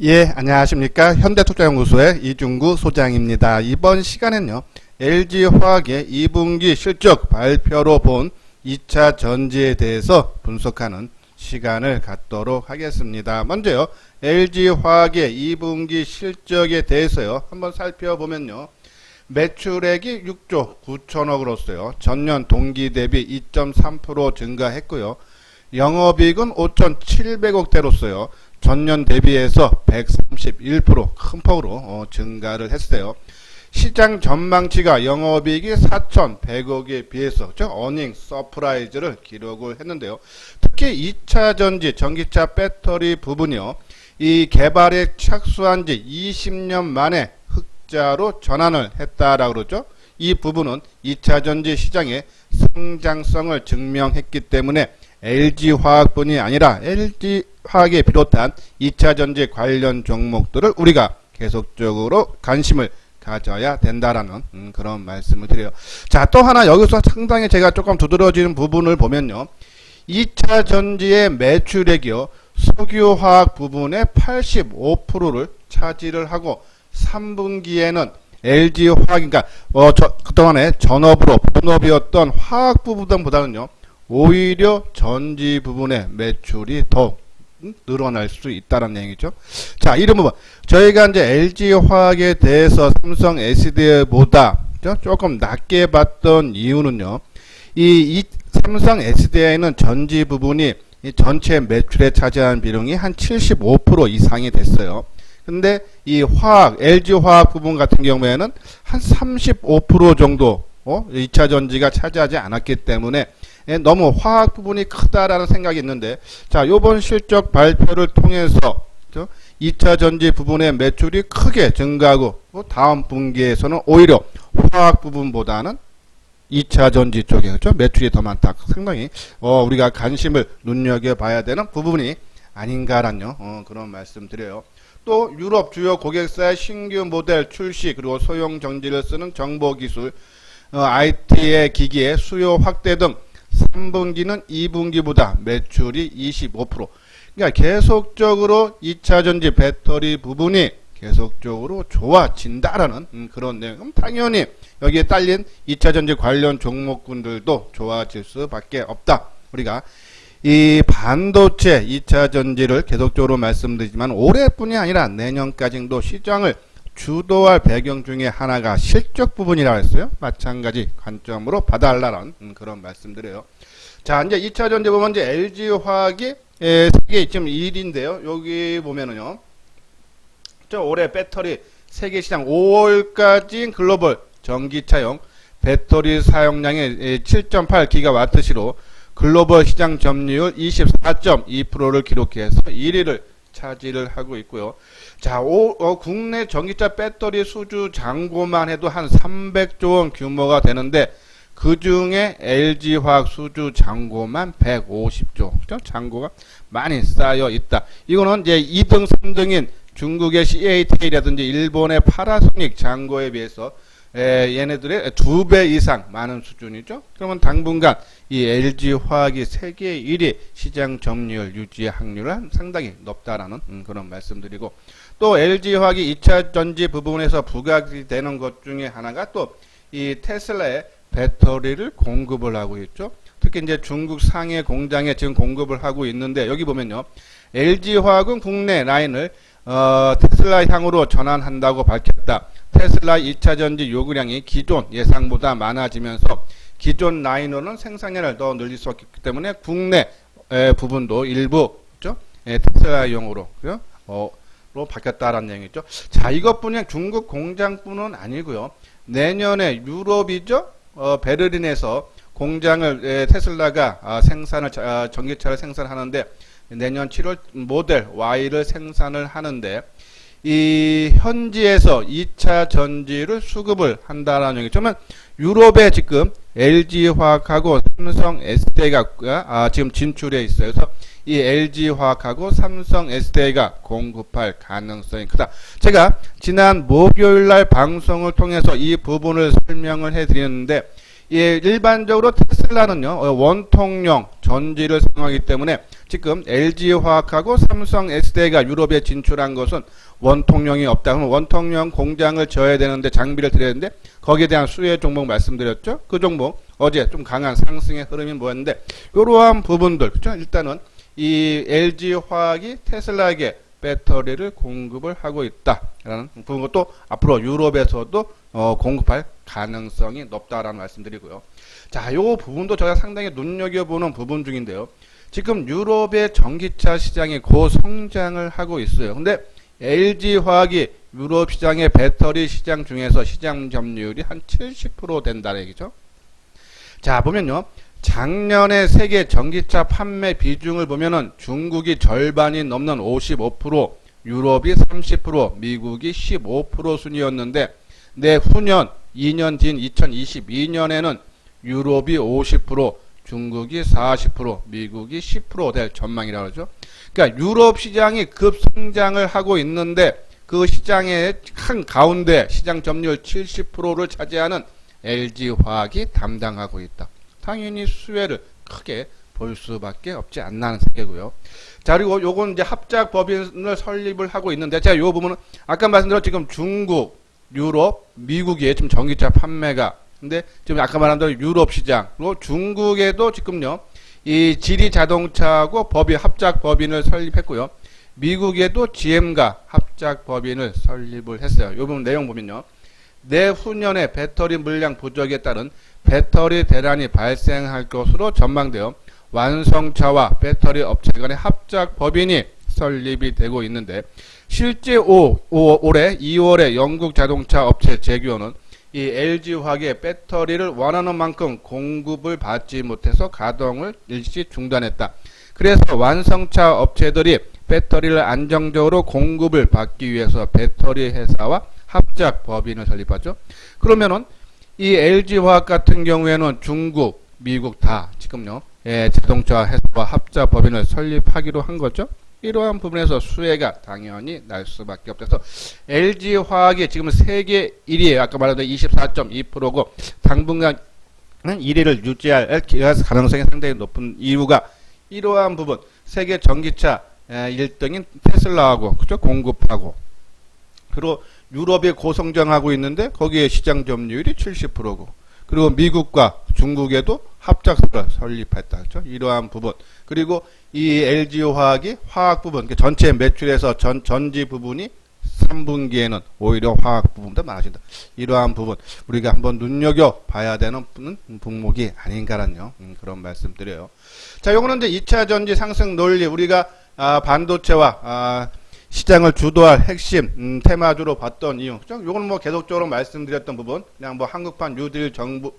예, 안녕하십니까. 현대투자연구소의 이중구 소장입니다. 이번 시간엔요, LG화학의 2분기 실적 발표로 본 2차 전지에 대해서 분석하는 시간을 갖도록 하겠습니다. 먼저요, LG화학의 2분기 실적에 대해서요, 한번 살펴보면요, 매출액이 6조 9천억으로서요, 전년 동기 대비 2.3% 증가했고요, 영업이익은 5,700억대로서요. 전년 대비해서 131%큰 폭으로 어, 증가를 했어요. 시장 전망치가 영업이익이 4,100억에 비해서 저 어닝 서프라이즈를 기록을 했는데요. 특히 2차 전지 전기차 배터리 부분이요. 이 개발에 착수한 지 20년 만에 흑자로 전환을 했다라고 그러죠. 이 부분은 2차 전지 시장의 성장성을 증명했기 때문에 LG화학뿐이 아니라 LG화학에 비롯한 2차 전지 관련 종목들을 우리가 계속적으로 관심을 가져야 된다라는 음, 그런 말씀을 드려요. 자, 또 하나 여기서 상당히 제가 조금 두드러지는 부분을 보면요. 2차 전지의 매출액이요. 석유화학 부분의 85%를 차지를 하고 3분기에는 LG화학, 그러니까 어, 저, 그동안에 전업으로 본업이었던 화학 부분보다는요. 오히려 전지 부분의 매출이 더 늘어날 수 있다는 얘기죠. 자, 부분. 저희가 이제 LG화학에 대해서 삼성 SDI보다 조금 낮게 봤던 이유는요. 이, 이 삼성 SDI는 전지 부분이 이 전체 매출에 차지하는 비중이 한 75% 이상이 됐어요. 근데 이 화학, LG화학 부분 같은 경우에는 한 35% 정도 어? 2차 전지가 차지하지 않았기 때문에 예, 너무 화학 부분이 크다라는 생각이 있는데 자 요번 실적 발표를 통해서 2차 전지 부분의 매출이 크게 증가하고 다음 분기에서는 오히려 화학 부분보다는 2차 전지 쪽에 그렇죠? 매출이 더 많다. 상당히 어, 우리가 관심을 눈여겨 봐야 되는 부분이 아닌가라는 어, 그런 말씀 드려요. 또 유럽 주요 고객사의 신규 모델 출시 그리고 소형 전지를 쓰는 정보 기술 어, IT의 기기의 수요 확대 등 3분기는 2분기보다 매출이 25% 그러니까 계속적으로 2차 전지 배터리 부분이 계속적으로 좋아진다라는 음, 그런 내용. 당연히 여기에 딸린 2차 전지 관련 종목군들도 좋아질 수밖에 없다. 우리가 이 반도체 2차 전지를 계속적으로 말씀드리지만 올해뿐이 아니라 내년까지도 시장을 주도할 배경 중에 하나가 실적 부분이라고 했어요. 마찬가지 관점으로 봐달라는 음, 그런 말씀드려요. 자, 이제 2차 전지 보면 이제 LG화학이 예, 세계 지금 1인데요. 여기 보면은요. 저 올해 배터리 세계 시장 5월까지 글로벌 전기차용 배터리 사용량의 7.8 기가와트시로 글로벌 시장 점유율 24.2%를 기록해서 1위를 차지를 하고 있고요. 자, 오, 어, 국내 전기차 배터리 수주 잔고만 해도 한 300조 원 규모가 되는데 그 중에 LG화학 수주 잔고만 150조. 그죠? 잔고가 많이 쌓여 있다. 이거는 이제 2등, 3등인 중국의 CAT라든지 일본의 파라소닉 잔고에 비해서 에, 얘네들의 두 배 이상 많은 수준이죠. 그러면 당분간 이 LG 화학이 세계 1위 시장 점유율 유지 확률은 상당히 높다라는 음, 그런 말씀드리고 또 LG 화학이 2차 전지 부분에서 부각이 되는 것 중에 하나가 또 이 테슬라의 배터리를 공급을 하고 있죠. 특히 이제 중국 상해 공장에 지금 공급을 하고 있는데 여기 보면요. LG 화학은 국내 라인을 어, 테슬라 향으로 전환한다고 밝혔다. 테슬라 2차 전지 요구량이 기존 예상보다 많아지면서 기존 라인으로는 생산량을 더 늘릴 수 없기 때문에 국내 에, 부분도 일부 그죠? 에, 테슬라용으로 그죠? 어, 로 바뀌었다라는 얘기죠. 자, 이것뿐이 중국 공장뿐은 아니고요. 내년에 유럽이죠. 어, 베를린에서 공장을 에, 테슬라가 아, 생산을 아, 전기차를 생산하는데 내년 7월 모델 Y를 생산을 하는데 이 현지에서 2차 전지를 수급을 한다라는 얘기죠. 그러면 유럽에 지금 LG화학하고 삼성 SDI가 아, 지금 진출해 있어요. 그래서 이 LG화학하고 삼성 SDI가 공급할 가능성이 크다. 제가 지난 목요일 날 방송을 통해서 이 부분을 설명을 해 드렸는데 예, 일반적으로 테슬라는요, 어, 원통령 전지를 사용하기 때문에 지금 LG화학하고 삼성 SDI가 유럽에 진출한 것은 원통령이 없다. 그러면 원통령 공장을 지어야 되는데 장비를 들여야 되는데 거기에 대한 수혜 종목 말씀드렸죠. 그 종목 어제 좀 강한 상승의 흐름이 뭐였는데 이러한 부분들 그죠? 일단은 이 LG화학이 테슬라에게 배터리를 공급을 하고 있다라는 부분 또 앞으로 유럽에서도 어, 공급할 가능성이 높다라는 말씀드리고요. 자, 요 부분도 제가 상당히 눈여겨보는 부분 중인데요. 지금 유럽의 전기차 시장이 고성장을 하고 있어요. 근데 LG화학이 유럽 시장의 배터리 시장 중에서 시장 점유율이 한 70% 된다는 얘기죠. 자, 보면요. 작년에 세계 전기차 판매 비중을 보면은 중국이 절반이 넘는 55%, 유럽이 30%, 미국이 15% 순이었는데 내후년 2년 뒤인 2022년에는 유럽이 50%, 중국이 40%, 미국이 10%될 전망이라고 그러죠. 그러니까 유럽 시장이 급성장을 하고 있는데 그 시장의 한 가운데 시장 점유율 70%를 차지하는 LG화학이 담당하고 있다. 당연히 수혜를 크게 볼 수밖에 없지 않나는 생각이고요. 자 그리고 요건 이제 합작 법인을 설립을 하고 있는데 제가 요 부분은 아까 말씀드렸 지금 중국, 유럽, 미국에 지금 전기차 판매가 근데 지금 아까 말한 대로 유럽 시장 그리고 중국에도 지금요 이 지리 자동차하고 법인 합작 법인을 설립했고요. 미국에도 GM과 합작 법인을 설립을 했어요. 요 부분 내용 보면요. 내후년에 배터리 물량 부족에 따른 배터리 대란이 발생할 것으로 전망되어 완성차와 배터리 업체 간의 합작 법인이 설립이 되고 있는데 실제 오, 오, 올해 2월에 영국 자동차 업체 제규어는 이 LG화학의 배터리를 원하는 만큼 공급을 받지 못해서 가동을 일시 중단했다. 그래서 완성차 업체들이 배터리를 안정적으로 공급을 받기 위해서 배터리 회사와 합작 법인을 설립하죠. 그러면은 이 LG화학 같은 경우에는 중국, 미국 다 지금요 예, 자동차 회사와 합작 법인을 설립하기로 한 거죠. 이러한 부분에서 수혜가 당연히 날 수밖에 없어서 LG화학이 지금 세계 1위에 아까 말했던 24.2%고 당분간 1위를 유지할 가능성이 상당히 높은 이유가 이러한 부분 세계 전기차 1등인 테슬라하고 그죠 공급하고 그리고 유럽이 고성장하고 있는데 거기에 시장 점유율이 70%고 그리고 미국과 중국에도 합작사를 설립했다. 그렇죠? 이러한 부분. 그리고 이 LG화학이 화학 부분, 그러니까 전체 매출에서 전, 전지 부분이 3분기에는 오히려 화학 부분도 많아진다. 이러한 부분 우리가 한번 눈여겨 봐야 되는 분목이 아닌가라는 음, 그런 말씀 드려요. 자, 요거는 이제 2차 전지 상승 논리 우리가 아, 반도체와 아, 시장을 주도할 핵심 음, 테마주로 봤던 이유. 그죠? 요건 뭐 계속적으로 말씀드렸던 부분. 그냥 뭐 한국판 뉴딜 정부 어,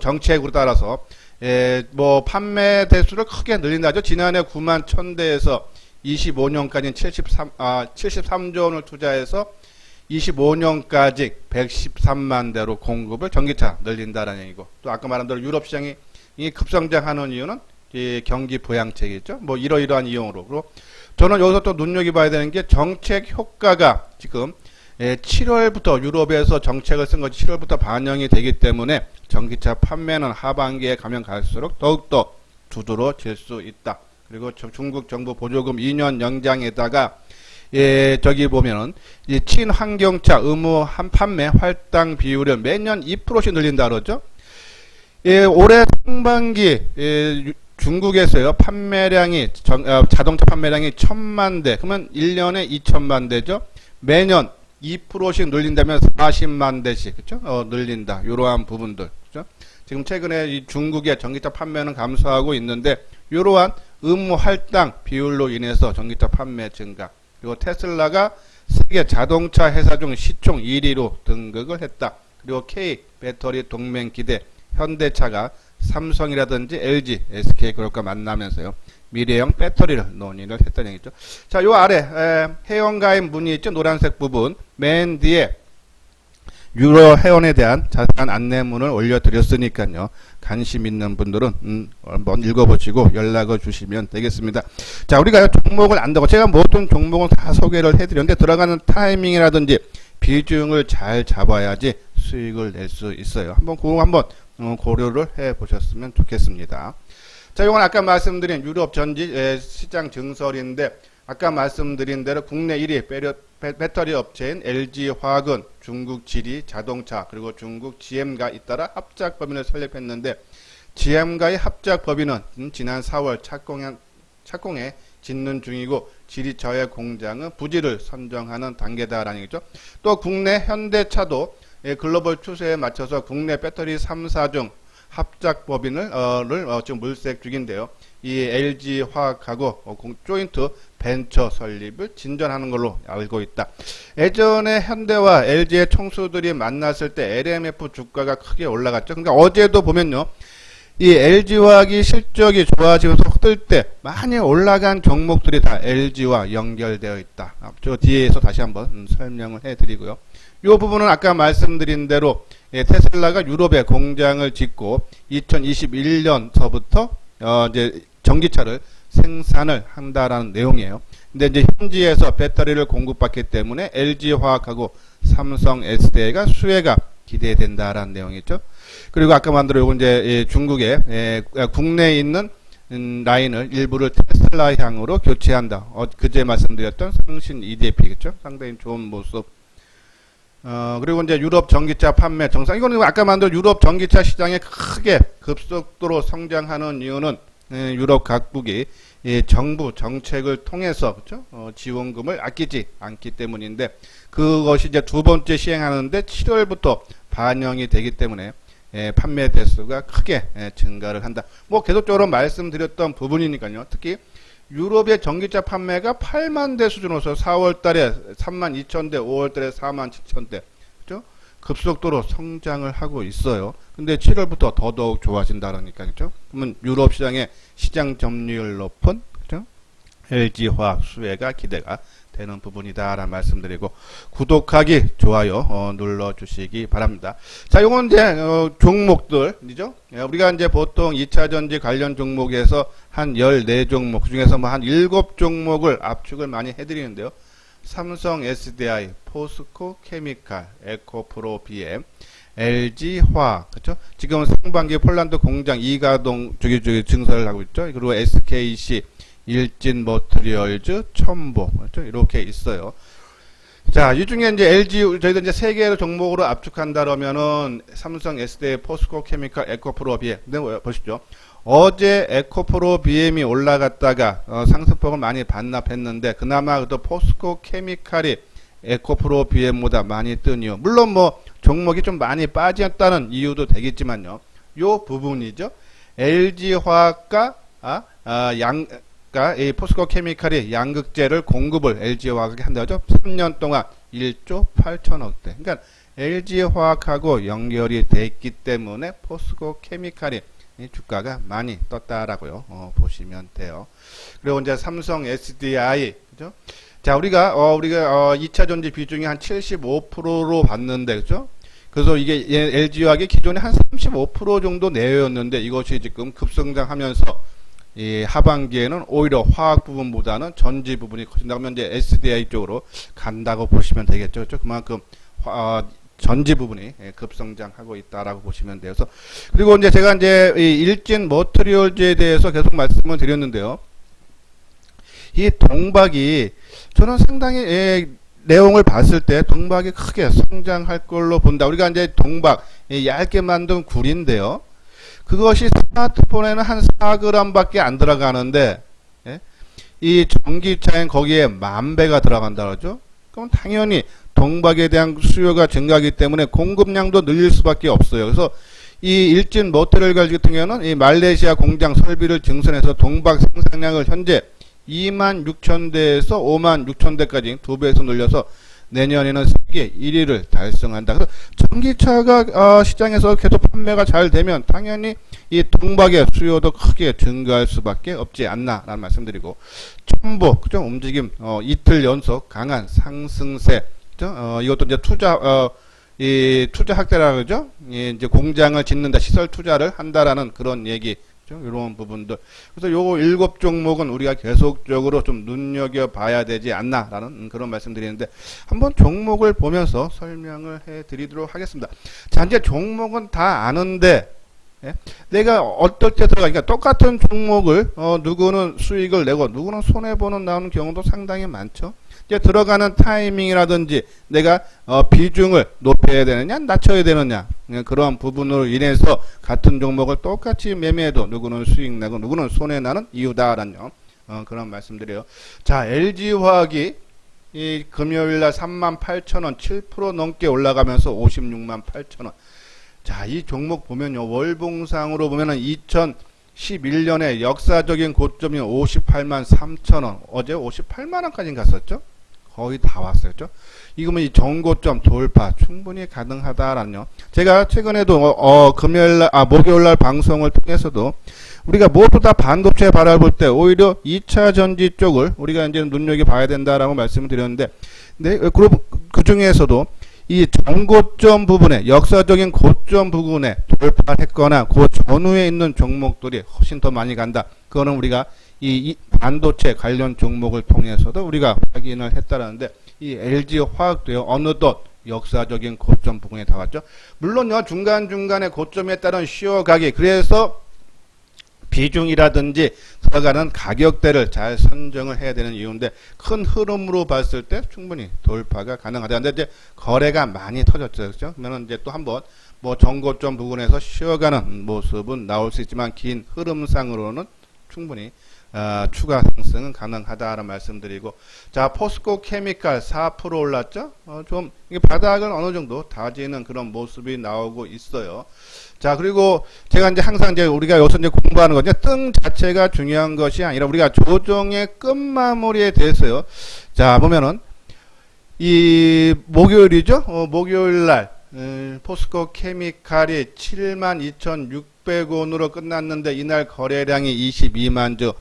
정책으로 따라서 예, 뭐 판매 대수를 크게 늘린다죠. 지난해 9만 1000대에서 25년까지 73, 아, 73조 원을 투자해서 25년까지 113만 대로 공급을 전기차 늘린다라는 얘기고 또 아까 말한 대로 유럽 시장이 급성장하는 이유는 이 경기 부양책이죠. 뭐 이러이러한 이용으로 그리고 저는 여기서 또 눈여겨봐야 되는 게 정책 효과가 지금 7월부터 예, 유럽에서 정책을 쓴 것이 7월부터 반영이 되기 때문에 전기차 판매는 하반기에 가면 갈수록 더욱더 두드러질 수 있다. 그리고 중국 정부 보조금 2년 연장에다가 예, 저기 보면은 이 친환경차 의무 한 판매 할당 비율을 매년 2%씩 늘린다 그러죠. 예, 올해 상반기 예, 중국에서요 판매량이 정, 어, 자동차 판매량이 천만 대 그러면 1년에 2천만 대죠 매년 2%씩 늘린다면 40만 대씩 그죠 어, 늘린다. 이러한 부분들 그죠 지금 최근에 이 중국의 전기차 판매는 감소하고 있는데 이러한 의무 할당 비율로 인해서 전기차 판매 증가. 그리고 테슬라가 세계 자동차 회사 중 시총 1위로 등극을 했다. 그리고 K 배터리 동맹 기대 현대차가 삼성이라든지 LG, SK 그룹과 만나면서요. 미래형 배터리를 논의를 했다는 얘기죠. 자, 요 아래 에, 회원 가입 문이 있죠. 노란색 부분 맨 뒤에 유로 회원에 대한 자세한 안내문을 올려드렸으니까요. 관심 있는 분들은 음, 한번 읽어보시고 연락을 주시면 되겠습니다. 자, 우리가 종목을 안다고 제가 모든 종목은 다 소개를 해드렸는데 들어가는 타이밍이라든지 비중을 잘 잡아야지 수익을 낼 수 있어요. 한번 그거 한번 어, 고려를 해 보셨으면 좋겠습니다. 자, 이건 아까 말씀드린 유럽 전지 에, 시장 증설인데 아까 말씀드린 대로 국내 1위 배려- 배, 배터리 업체인 LG화학은 중국 지리 자동차 그리고 중국 GM과 잇따라 합작 법인을 설립했는데 GM과의 합작 법인은 음, 지난 4월 착공한 착공에 짓는 중이고 지리 저해 공장은 부지를 선정하는 단계다라는 얘기죠. 또 국내 현대차도 예, 글로벌 추세에 맞춰서 국내 배터리 3사 중 합작 법인을 어, 를, 어, 지금 물색 중인데요. 이 LG 화학하고 어, 공- 조인트 벤처 설립을 진전하는 걸로 알고 있다. 예전에 현대와 LG의 총수들이 만났을 때 LMF 주가가 크게 올라갔죠. 그러니까 어제도 보면요. 이 LG화학이 실적이 좋아지면서 뜰때 많이 올라간 종목들이 다 LG와 연결되어 있다. 아, 저 뒤에서 다시 한번 음, 설명을 해드리고요. 이 부분은 아까 말씀드린 대로 예, 테슬라가 유럽에 공장을 짓고 2021년서부터 어, 이제 전기차를 생산을 한다라는 내용이에요. 근데 이제 현지에서 배터리를 공급받기 때문에 LG 화학하고 삼성 SDI가 수혜가 기대된다라는 내용이죠. 그리고 아까 만들어 요건 이제 예, 중국에 예, 국내에 있는 음, 라인을 일부를 테슬라 향으로 교체한다. 어, 그제 말씀드렸던 상신 EDF겠죠. 상당히 좋은 모습. 어, 그리고 이제 유럽 전기차 판매 정상. 이거는 아까 만든 유럽 전기차 시장에 크게 급속도로 성장하는 이유는 예, 유럽 각국이 이 정부 정책을 통해서 그렇죠? 어, 지원금을 아끼지 않기 때문인데 그것이 이제 두 번째 시행하는데 7월부터 반영이 되기 때문에 예, 판매 대수가 크게 예, 증가를 한다. 뭐 계속적으로 말씀드렸던 부분이니까요. 특히 유럽의 전기차 판매가 8만 대 수준으로서 4월 달에 3만 2천 대, 5월 달에 4만 7천 대. 그죠? 급속도로 성장을 하고 있어요. 근데 7월부터 더더욱 좋아진다라니까요. 그죠? 그러면 유럽 시장의 시장 점유율 높은 그죠? LG 화학 수혜가 기대가 되는 부분이다라는 말씀드리고 구독하기 좋아요 어, 눌러 주시기 바랍니다. 자, 요건 이제 어, 종목들이죠. 예, 우리가 이제 보통 2차 전지 관련 종목에서 한 14종목 그 중에서 뭐 한 7종목을 압축을 많이 해 드리는데요. 삼성 SDI, 포스코 케미칼, 에코프로 BM, LG 화학, 그렇죠? 지금 상반기 폴란드 공장 이가동 저기 저기 증설을 하고 있죠. 그리고 SKC, 일진 머트리얼즈, 첨보, 그렇죠? 이렇게 있어요. 자, 이 중에 이제 LG 저희들 이제 세 개를 종목으로 압축한다 그러면은 삼성 SDI, 포스코 케미칼, 에코프로 BM. 근데 뭐, 보십시오. 어제 에코프로 BM이 올라갔다가 어, 상승폭을 많이 반납했는데 그나마 그래도 포스코 케미칼이 에코프로 BM보다 많이 뜬 이유. 물론 뭐 종목이 좀 많이 빠졌다는 이유도 되겠지만요. 요 부분이죠. LG 화학과 아, 아, 양, 가, 이 포스코 케미칼이 양극재를 공급을 LG 화학에 한다죠. 3년 동안 1조 8천억 대. 그러니까 LG 화학하고 연결이 돼 있기 때문에 포스코 케미칼이 이 주가가 많이 떴다라고요. 어, 보시면 돼요. 그리고 이제 삼성 SDI 그죠? 자, 우리가 어, 우리가 어, 2차 전지 비중이 한 75%로 봤는데 그죠? 그래서 이게 LG화학이 기존에 한 35% 정도 내외였는데 이것이 지금 급성장하면서 이 하반기에는 오히려 화학 부분보다는 전지 부분이 커진다 그러면 이제 SDI 쪽으로 간다고 보시면 되겠죠. 그렇죠? 그만큼 화- 어, 전지 부분이 예, 급성장하고 있다라고 보시면. 그래서 그리고 이제 제가 이제 이 일진 머트리얼즈에 대해서 계속 말씀을 드렸는데요. 이 동박이 저는 상당히 예, 내용을 봤을 때 동박이 크게 성장할 걸로 본다. 우리가 이제 동박 이 얇게 만든 굴인데요. 그것이 스마트폰에는 한 4g밖에 안 들어가는데 예? 이 전기차엔 거기에 만 배가 들어간다 그러죠. 그럼 당연히 동박에 대한 수요가 증가하기 때문에 공급량도 늘릴 수밖에 없어요. 그래서 이 일진 모터를 같은 경우는 이 말레이시아 공장 설비를 증선해서 동박 생산량을 현재 2만 6천 대에서 5만 6천 대까지 두 배에서 늘려서 내년에는 세계 1위를 달성한다. 그래서 전기차가 어, 시장에서 계속 판매가 잘 되면 당연히 이 동박의 수요도 크게 증가할 수밖에 없지 않나라는 말씀드리고 첨보 그죠 움직임 어, 이틀 연속 강한 상승세? 어, 이것도 이제 투자 어, 이 투자 확대라 그러죠 이 이제 공장을 짓는다 시설 투자를 한다라는 그런 얘기 그죠? 이런 부분들 그래서 요거 일곱 종목은 우리가 계속적으로 좀 눈여겨 봐야 되지 않나라는 그런 말씀드리는데 한번 종목을 보면서 설명을 해 드리도록 하겠습니다. 자, 이제 종목은 다 아는데 예? 내가 어떨 때 들어가, 그러니까 똑같은 종목을, 어, 누구는 수익을 내고, 누구는 손해 보는 나오는 경우도 상당히 많죠. 이제 들어가는 타이밍이라든지, 내가, 어, 비중을 높여야 되느냐, 낮춰야 되느냐, 예, 그러한 부분으로 인해서 같은 종목을 똑같이 매매해도 누구는 수익 내고, 누구는 손해 나는 이유다라는 점, 어, 그런 말씀드려요. 자, LG화학이 이 금요일 날 38,000원 7% 넘게 올라가면서 56만 8천원. 자, 이 종목 보면요. 월봉상으로 보면은 2011년에 역사적인 고점이 58만 3천원. 어제 58만 원까지 갔었죠? 거의 다 왔었죠? 이거면 이 전고점 돌파 충분히 가능하다라는요. 제가 최근에도 어, 어, 금요일 날, 아, 목요일 날 방송을 통해서도 우리가 모두 다 반도체 바라볼 때 오히려 2차 전지 쪽을 우리가 이제 눈여겨 봐야 된다라고 말씀을 드렸는데, 네, 그, 그 중에서도 이 전고점 부분에 역사적인 고점 부분에 돌파했거나 그 전후에 있는 종목들이 훨씬 더 많이 간다. 그거는 우리가 이, 이 반도체 관련 종목을 통해서도 우리가 확인을 했다라는데 이 LG 화학도요 어느덧 역사적인 고점 부분에 다 왔죠. 물론요 중간 중간에 고점에 따른 쉬어가기 그래서 비중이라든지 들어가는 가격대를 잘 선정을 해야 되는 이유인데 큰 흐름으로 봤을 때 충분히 돌파가 가능하다. 근데 이제 거래가 많이 터졌죠. 그렇죠? 그러면 이제 또 한번 뭐 정고점 부분에서 쉬어가는 모습은 나올 수 있지만 긴 흐름상으로는 충분히 어, 추가 상승은 가능하다라는 말씀드리고 자 포스코 케미칼 4% 올랐죠? 어, 좀 이게 바닥은 어느 정도 다지는 그런 모습이 나오고 있어요. 자 그리고 제가 이제 항상 이제 우리가 여기서 이제 공부하는 거죠. 뜬 자체가 중요한 것이 아니라 우리가 조정의 끝마무리에 대해서요. 자 보면은 이 목요일이죠? 어, 목요일 날 에, 포스코 케미칼이 72,600원으로 끝났는데 이날 거래량이 22만 주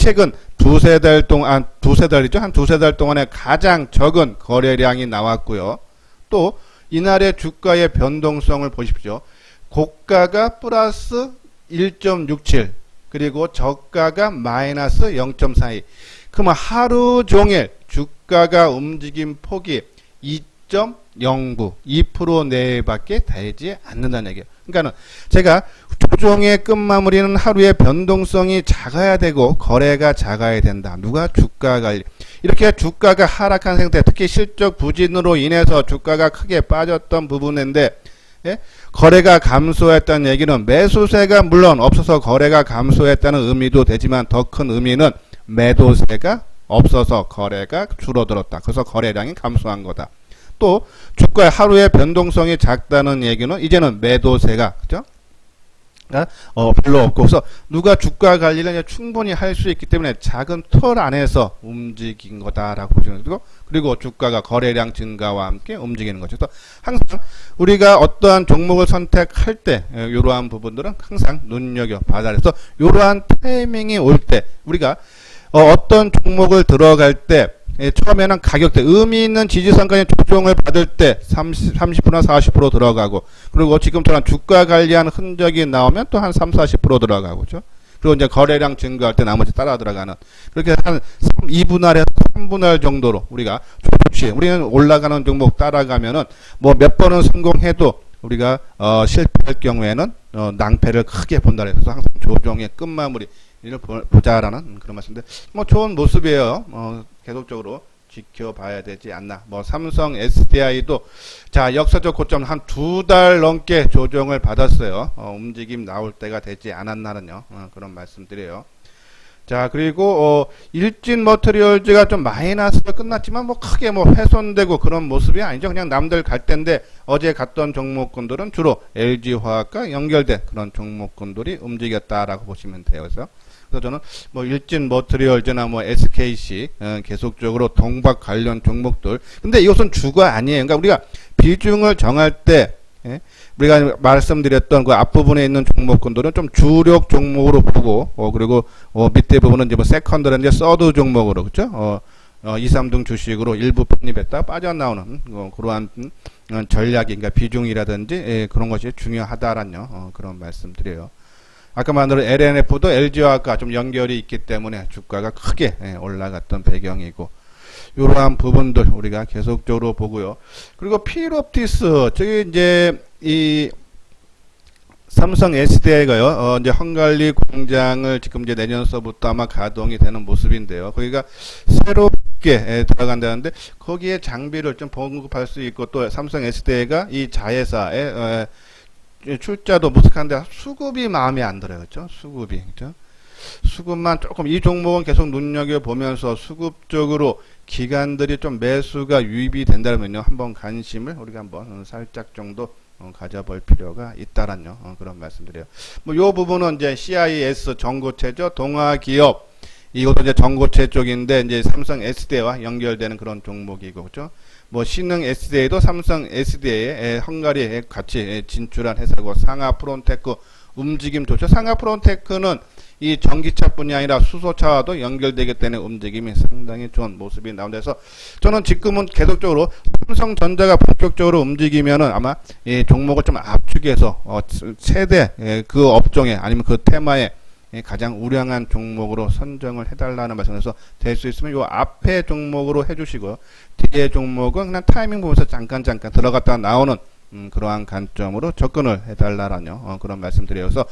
최근 두세 달 동안 두세 달이죠? 한 두세 달 동안에 가장 적은 거래량이 나왔고요. 또 이날의 주가의 변동성을 보십시오. 고가가 플러스 1.67 그리고 저가가 마이너스 0.42 그러면 하루 종일 주가가 움직임 폭이 2.09 2% 내외밖에 되지 않는다는 얘기예요. 그러니까는 제가 조정의 끝마무리는 하루의 변동성이 작아야 되고 거래가 작아야 된다. 누가 주가 관리 이렇게 주가가 하락한 상태 특히 실적 부진으로 인해서 주가가 크게 빠졌던 부분인데 예? 거래가 감소했다는 얘기는 매수세가 물론 없어서 거래가 감소했다는 의미도 되지만 더 큰 의미는 매도세가 없어서 거래가 줄어들었다. 그래서 거래량이 감소한 거다. 또 주가의 하루의 변동성이 작다는 얘기는 이제는 매도세가 그죠? 어, 별로 없고 그래서 누가 주가 관리를 충분히 할 수 있기 때문에 작은 틀 안에서 움직인 거다라고 보시면 되고 그리고 주가가 거래량 증가와 함께 움직이는 거죠. 그래서 항상 우리가 어떠한 종목을 선택할 때 이러한 부분들은 항상 눈여겨 봐야 돼서 이러한 타이밍이 올 때 우리가 어, 떤 종목을 들어갈 때 예, 처음에는 가격대 의미 있는 지지선까지 조정을 받을 때 30, 30%나 40% 들어가고 그리고 지금처럼 주가 관리하는 흔적이 나오면 또 한 3, 40% 들어가고 죠? 그리고 이제 거래량 증가할 때 나머지 따라 들어가는 그렇게 한 3, 2분할에서 3분할 정도로 우리가 조금씩 우리는 올라가는 종목 따라가면은 뭐 몇 번은 성공해도 우리가 어, 실패할 경우에는 어, 낭패를 크게 본다 그래서 항상 조정의 끝마무리 이를 보자라는 그런 말씀인데 뭐 좋은 모습이에요. 어, 계속적으로 지켜봐야 되지 않나. 뭐 삼성 SDI도 자 역사적 고점 한 두 달 넘게 조정을 받았어요. 어, 움직임 나올 때가 되지 않았나는요. 어, 그런 말씀드려요. 자 그리고 어, 일진 머트리얼즈가 좀 마이너스가 끝났지만 뭐 크게 뭐 훼손되고 그런 모습이 아니죠. 그냥 남들 갈 텐데 어제 갔던 종목군들은 주로 LG화학과 연결된 그런 종목군들이 움직였다라고 보시면 돼요. 그래서 그래서 저는 뭐 일진 머트리얼즈나 뭐 SKC 어, 계속적으로 동박 관련 종목들. 근데 이것은 주가 아니에요. 그러니까 우리가 비중을 정할 때 예? 우리가 말씀드렸던 그 앞부분에 있는 종목군들은 좀 주력 종목으로 보고 어, 그리고 어, 밑에 부분은 이제 뭐 세컨드라는 이제 서드 종목으로 그죠? 어, 어, 2, 3등 주식으로 일부 편입했다 빠져나오는 어, 그러한 음, 그러니까 비중이라든지 예, 그런 것이 중요하다라는 어, 그런 말씀드려요. 아까 말한 LNF도 LG와 좀 연결이 있기 때문에 주가가 크게 예, 올라갔던 배경이고 이러한 부분들 우리가 계속적으로 보고요. 그리고 필옵티스 저기 이제 이 삼성 SDI가요, 어, 이제 헝갈리 공장을 지금 이제 내년서부터 아마 가동이 되는 모습인데요. 거기가 새롭게 에, 들어간다는데 거기에 장비를 좀 보급할 수 있고 또 삼성 SDI가 이 자회사에 에, 출자도 무색한데 수급이 마음에 안 들어요. 그죠? 수급이. 그죠? 수급만 조금 이 종목은 계속 눈여겨보면서 수급 적으로 기관들이 좀 매수가 유입이 된다면요. 한번 관심을 우리가 한번 살짝 정도 어, 가져볼 필요가 있다란요. 어, 그런 말씀드려요. 뭐, 요 부분은 이제 CIS 전고체죠. 동아기업. 이것도 이제 전고체 쪽인데, 이제 삼성 SD와 연결되는 그런 종목이고, 그죠? 뭐, 신흥 SDA도 삼성 SDA에 헝가리에 같이 진출한 회사고, 상하 프론테크 움직임 좋죠. 상하 프론테크는 이 전기차뿐이 아니라 수소차와도 연결되기 때문에 움직임이 상당히 좋은 모습이 나온다서 저는 지금은 계속적으로 삼성전자가 본격적으로 움직이면은 아마 이 종목을 좀 압축해서 어, 세대 예, 그 업종에 아니면 그 테마에 예, 가장 우량한 종목으로 선정을 해달라는 말씀에서 될 수 있으면 요 앞에 종목으로 해주시고요. 뒤에 종목은 그냥 타이밍 보면서 잠깐 잠깐 들어갔다 나오는 음, 그러한 관점으로 접근을 해달라라뇨. 어, 그런 말씀드려서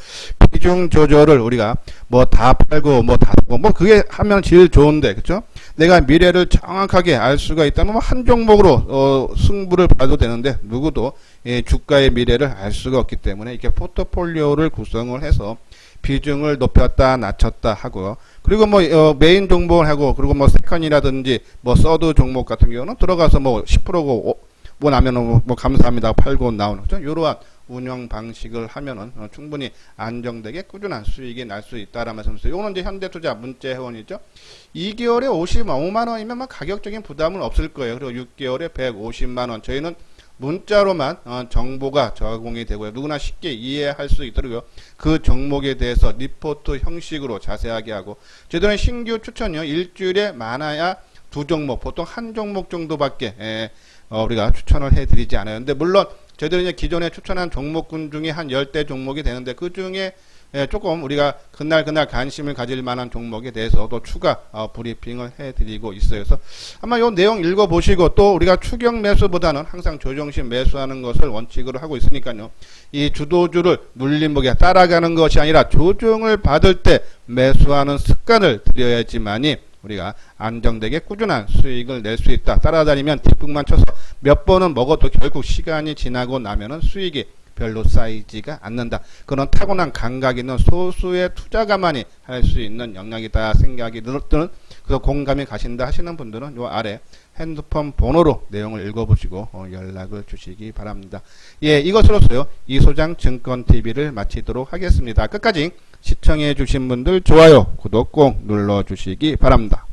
비중 조절을 우리가 뭐 다 팔고 뭐 다 사고 뭐 그게 하면 제일 좋은데 그죠? 내가 미래를 정확하게 알 수가 있다면 뭐 한 종목으로 어, 승부를 봐도 되는데 누구도 예, 주가의 미래를 알 수가 없기 때문에 이렇게 포트폴리오를 구성을 해서 비중을 높였다 낮췄다 하고요. 그리고 뭐 어, 메인 종목을 하고 그리고 뭐 세컨이라든지 뭐 서드 종목 같은 경우는 들어가서 뭐 10%고 뭐 나면은 뭐, 뭐 감사합니다 팔고 나오는 거죠. 이러한 운영 방식을 하면은 어, 충분히 안정되게 꾸준한 수익이 날수 말씀이세요. 이거는 이제 현대투자 문자 회원이죠. 2개월에 55만 원이면 뭐 가격적인 부담은 없을 거예요. 그리고 6개월에 150만 원. 저희는 문자로만 어, 정보가 제공이 되고요. 누구나 쉽게 이해할 수 있도록요. 그 종목에 대해서 리포트 형식으로 자세하게 하고 저희들은 신규 추천요. 일주일에 많아야 두 종목, 보통 한 종목 정도밖에 에, 어, 우리가 추천을 해드리지 않아요. 근데 물론 저희들은 기존에 추천한 종목군 중에 한 10대 종목이 되는데 그 중에 예, 조금 우리가 그날 그날 관심을 가질 만한 종목에 대해서도 추가 어, 브리핑을 해드리고 있어요. 그래서 아마 요 내용 읽어보시고 또 우리가 추경 매수보다는 항상 조정심 매수하는 것을 원칙으로 하고 있으니까요. 이 주도주를 물림목에 따라가는 것이 아니라 조정을 받을 때 매수하는 습관을 들여야지만이 우리가 안정되게 꾸준한 수익을 낼 수 있다. 따라다니면 뒷북만 쳐서 몇 번은 먹어도 결국 시간이 지나고 나면은 수익이 별로 쌓이지가 않는다. 그런 타고난 감각 있는 소수의 투자가만이 할 수 있는 영역이다 생각이 드는 그래서 공감이 가신다 하시는 분들은 요 아래 핸드폰 번호로 내용을 읽어보시고 어, 연락을 주시기 바랍니다. 예, 이것으로서요 이소장 증권 TV를 마치도록 하겠습니다. 끝까지 시청해 주신 분들 좋아요, 구독 꼭 눌러 주시기 바랍니다.